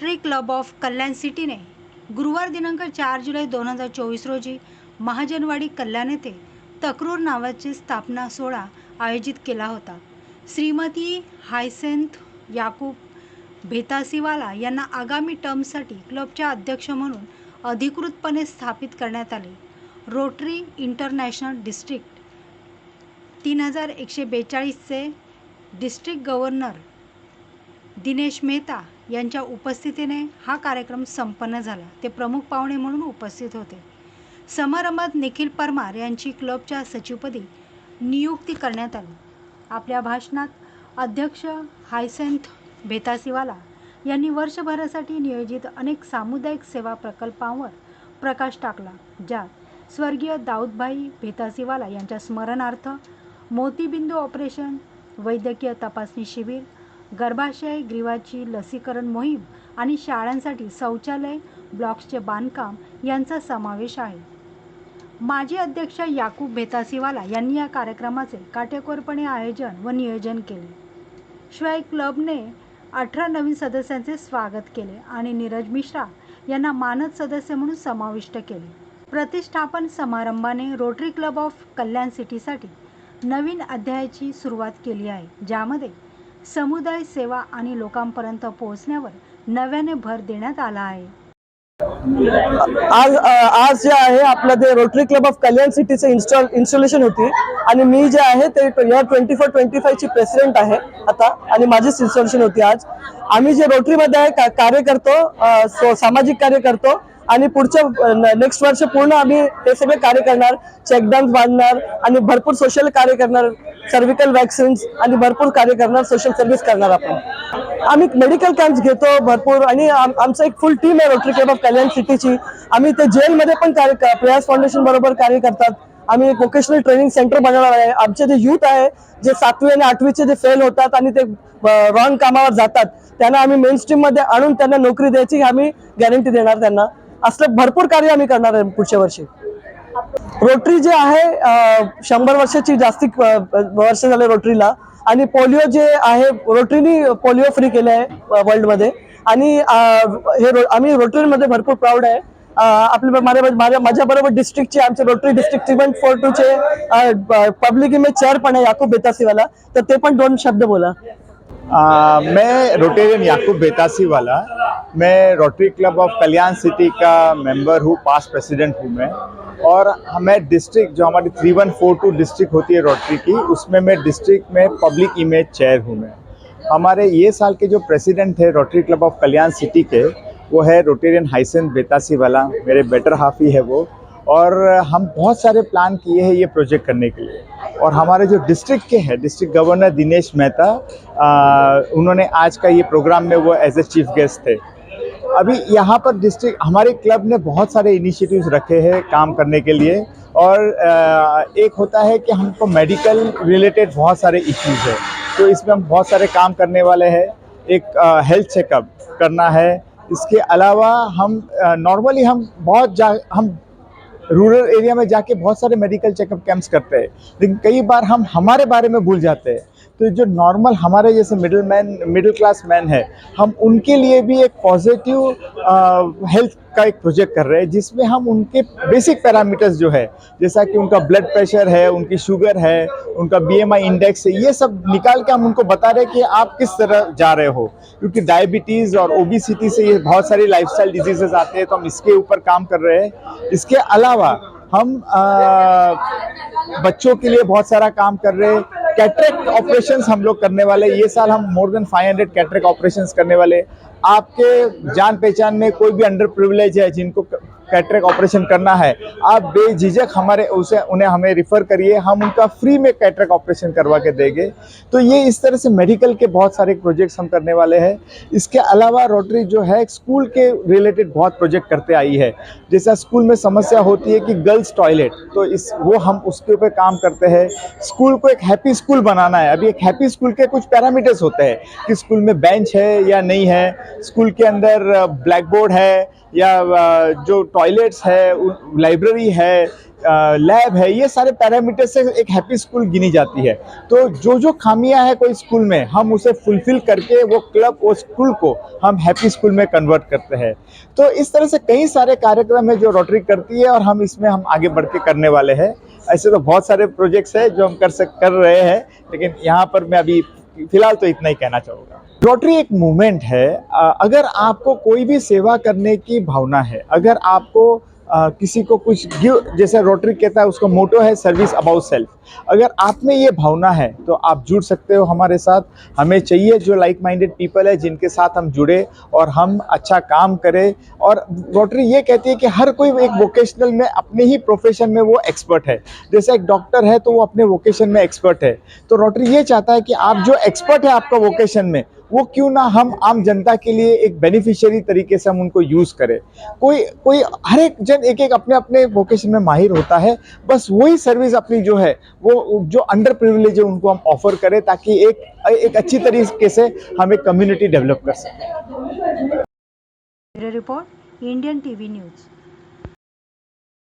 Rotary Club of Kalyan सिटीने गुरुवार दिनांक चार जुलै दोन हजार चोवीस रोजी महाजनवाडी कल्याण येथे तक्रूर नावाचे स्थापना सोहळा आयोजित केला होता. श्रीमती हायसेंथ याकूब भेतासीवाला यांना आगामी टर्मसाठी क्लबच्या अध्यक्ष म्हणून अधिकृतपणे स्थापित करण्यात आले. रोटरी इंटरनॅशनल डिस्ट्रिक्ट तीन हजार एकशे बेचाळीसचे डिस्ट्रिक्ट गव्हर्नर दिनेश मेहता यांच्या उपस्थितीने हा कार्यक्रम संपन्न झाला. ते प्रमुख पाहुणे म्हणून उपस्थित होते. समारंभात निखिल परमार यांची क्लबच्या सचिवपदी नियुक्ती करण्यात आली. आपल्या भाषणात अध्यक्ष हायसेंथ भेतासीवाला यांनी वर्षभरासाठी नियोजित अनेक सामुदायिक सेवा प्रकल्पांवर प्रकाश टाकला ज्यात स्वर्गीय दाऊदभाई भेतासीवाला यांच्या स्मरणार्थ मोतीबिंदू ऑपरेशन वैद्यकीय तपासणी शिबिर गर्भाशय ग्रीवाची लसीकरण मोहीम आणि शाळांसाठी शौचालय ब्लॉक्सचे बांधकाम यांचा समावेश आहे. माजी अध्यक्ष याकूब भेतासीवाला यांनी या कार्यक्रमाचे काटेकोरपणे आयोजन व नियोजन केले. शिवाय क्लबने अठरा नवीन सदस्यांचे स्वागत केले आणि नीरज मिश्रा यांना मानद सदस्य म्हणून समाविष्ट केले. प्रतिष्ठापन समारंभाने रोटरी क्लब ऑफ कल्याण सिटीसाठी नवीन अध्यायाची सुरुवात केली आहे ज्यामध्ये समुदाय सेवा आणि लोकांपर्यंत पोहोचण्यावर नव्याने भर देण्यात आला आहे. आज आज जे आहे आपलं ते रोटरी क्लब ऑफ कल्याण सिटीचं इन्स्टॉल इन्स्टॉलेशन होती. आणि मी जे आहे ते या ट्वेंटी फोर ट्वेंटी फायची प्रेसिडेंट आहे आता. आणि माझीच इन्स्टॉलेशन होती आज. आम्ही जे रोटरीमध्ये आहे का- कार्य करतो सामाजिक कार्य करतो. आणि पुढच्या नेक्स्ट वर्ष पूर्ण आम्ही हे सगळे कार्य करणार. चेकडॅम्स बांधणार आणि भरपूर सोशल कार्य करणार. सर्विकल वॅक्सिन्स आणि भरपूर कार्य करणार सोशल सर्व्हिस करणार आपण. आम्ही मेडिकल कॅम्प्स घेतो भरपूर. आणि आमचं एक फुल टीम आहे रोटरी क्लब ऑफ कल्याण सिटीची. आम्ही ते जेलमध्ये पण कार्य प्रयास फाउंडेशन बरोबर कार्य करतात. आम्ही एक वोकेशनल ट्रेनिंग सेंटर बनवणार आहे. आमचे जे युथ आहे जे सातवी आणि आठवीचे जे फेल होतात आणि ते रॉंग कामावर जातात त्यांना आम्ही मेन स्ट्रीममध्ये आणून त्यांना नोकरी द्यायची आम्ही गॅरंटी देणार त्यांना. असलं भरपूर कार्य आम्ही करणार आहे पुढच्या वर्षी. रोटरी जे आहे शंभर वर्षाची जास्ती वर्ष झाले रोटरीला आणि पोलिओ जे आहे रोटरीनी पोलिओ फ्री केलं आहे वर्ल्डमध्ये अ, हे आम्ही भरपूर प्राऊड आहे. अ, आपल्या माझ्या माझ्या माझ्याबरोबर डिस्ट्रिक्टचे रोटरी डिस्ट्रिक्ट इव्हेंट फोर टूचे पब्लिक इमेज चेअर पण आहे याकूब बेतासीवाला. तर ते दोन शब्द बोला. आ, मैं रोटेरियन याकूब बेतासी वाला मैं Rotary Club of Kalyan City का मेंबर हूँ पास प्रेसिडेंट हूँ मैं. और मैं डिस्ट्रिक्ट जो हमारी three one four two district होती है रोटरी की उसमें मैं डिस्ट्रिक्ट में पब्लिक इमेज चेयर हूँ मैं। हमारे ये साल के जो प्रेसिडेंट है Rotary Club of Kalyan City के वो है रोटेरियन हाइसन बेतासी वाला मेरे बेटर हाफ़ ही है वो। और हम बहुत सारे प्लान किए हैं ये प्रोजेक्ट करने के लिए। और हमारे जो डिस्ट्रिक्ट के हैं डिस्ट्रिक्ट गवर्नर दिनेश मेहता उन्होंने आज का ये प्रोग्राम में वो एज ए चीफ गेस्ट थे। अभी यहाँ पर डिस्ट्रिक्ट हमारे क्लब ने बहुत सारे इनिशिएटिव्स रखे हैं काम करने के लिए। और आ, एक होता है कि हमको मेडिकल रिलेटेड बहुत सारे इश्यूज़ है। तो इसमें हम बहुत सारे काम करने वाले हैं। एक हेल्थ चेकअप करना है। इसके अलावा हम नॉर्मली हम बहुत जा, हम रूरल एरिया में जाके बहुत सारे मेडिकल चेकअप कैंप्स करते हैं। लेकिन कई बार हम हमारे बारे में भूल जाते हैं। तो जो नॉर्मल हमारे जैसे middle man middle class man है हम उनके लिए भी एक पॉजिटिव हेल्थ का एक प्रोजेक्ट कर रहे हैं जिसमें हम उनके बेसिक पैरामीटर्स जो है जैसा कि उनका ब्लड प्रेशर है उनकी शुगर है उनका बीएमआई इंडेक्स है ये सब निकाल के हम उनको बता रहे हैं कि आप किस तरह जा रहे हो। क्योंकि डायबिटीज़ और ओबिसिटी से ये बहुत सारी लाइफस्टाइल डिजीजेस आते हैं तो हम इसके ऊपर काम कर रहे हैं। इसके अलावा हम आ, बच्चों के लिए बहुत सारा काम कर रहे हैं। कैटरेक्ट ऑपरेशंस हम लोग करने वाले ये साल हम more than 500 hundred cataract operation करने वाले आपके जान पहचान में कोई भी अंडर प्रिविलेज है जिनको कैटरेक्ट ऑपरेशन करना है। आप बेझिझक हमारे उसे, उन्हें हमें रिफ़र करिए, हम उनका फ्री में कैटरेक्ट ऑपरेशन करवा के देंगे। तो ये इस तरह से मेडिकल के बहुत सारे प्रोजेक्ट्स हम करने वाले हैं। इसके अलावा रोटरी जो है स्कूल के रिलेटेड बहुत प्रोजेक्ट करते आई है। जैसा स्कूल में समस्या होती है कि गर्ल्स टॉयलेट तो इस, वो हम उसके ऊपर काम करते हैं। स्कूल को एक हैप्पी स्कूल बनाना है। अभी एक हैप्पी स्कूल के कुछ पैरामीटर्स होते हैं कि स्कूल में बेंच है या नहीं है। स्कूल के अंदर ब्लैक बोर्ड है। या जो टॉयलेट्स है लाइब्रेरी है लैब है, ये सारे पैरामीटर से एक हैप्पी स्कूल गिनी जाती है। तो जो जो खामियाँ है कोई स्कूल में, हम उसे फुलफिल करके वो क्लब वो स्कूल को हम हैप्पी स्कूल में कन्वर्ट करते हैं। तो इस तरह से कई सारे कार्यक्रम है जो रोटरी करती है और हम इसमें हम आगे बढ़ के करने वाले हैं। ऐसे तो बहुत सारे प्रोजेक्ट्स हैं जो हम कर सक, कर रहे हैं, लेकिन यहाँ पर मैं अभी फ़िलहाल तो इतना ही कहना चाहूँगा। रोटरी एक मूवमेंट है। अगर आपको कोई भी सेवा करने की भावना है अगर आपको अ, किसी को कुछ गिव जैसे रोटरी कहता है उसका मोटो है सर्विस अबाउट सेल्फ अगर आप में ये भावना है तो आप जुड़ सकते हो हमारे साथ। हमें चाहिए जो लाइक माइंडेड पीपल है जिनके साथ हम जुड़े और हम अच्छा काम करें। और रोटरी ये कहती है कि हर कोई एक वोकेशनल में अपने ही प्रोफेशन में वो एक्सपर्ट है। जैसे एक डॉक्टर है तो वो अपने वोकेशन में एक्सपर्ट है। तो रोटरी ये चाहता है कि आप जो एक्सपर्ट है आपका वोकेशन में वो क्यों ना हम आम जनता के लिए एक बेनिफिशियरी तरीके से हम उनको यूज़ करें। कोई कोई, हर एक जन एक एक अपने अपने वोकेशन में माहिर होता है, बस वही सर्विस अपनी जो है, वो, जो अंडर प्रिविलेज है उनको हम ऑफ़र करें ताकि एक एक अच्छी तरीके से हम एक कम्युनिटी डेवलप कर सकें। Report, Indian T V news.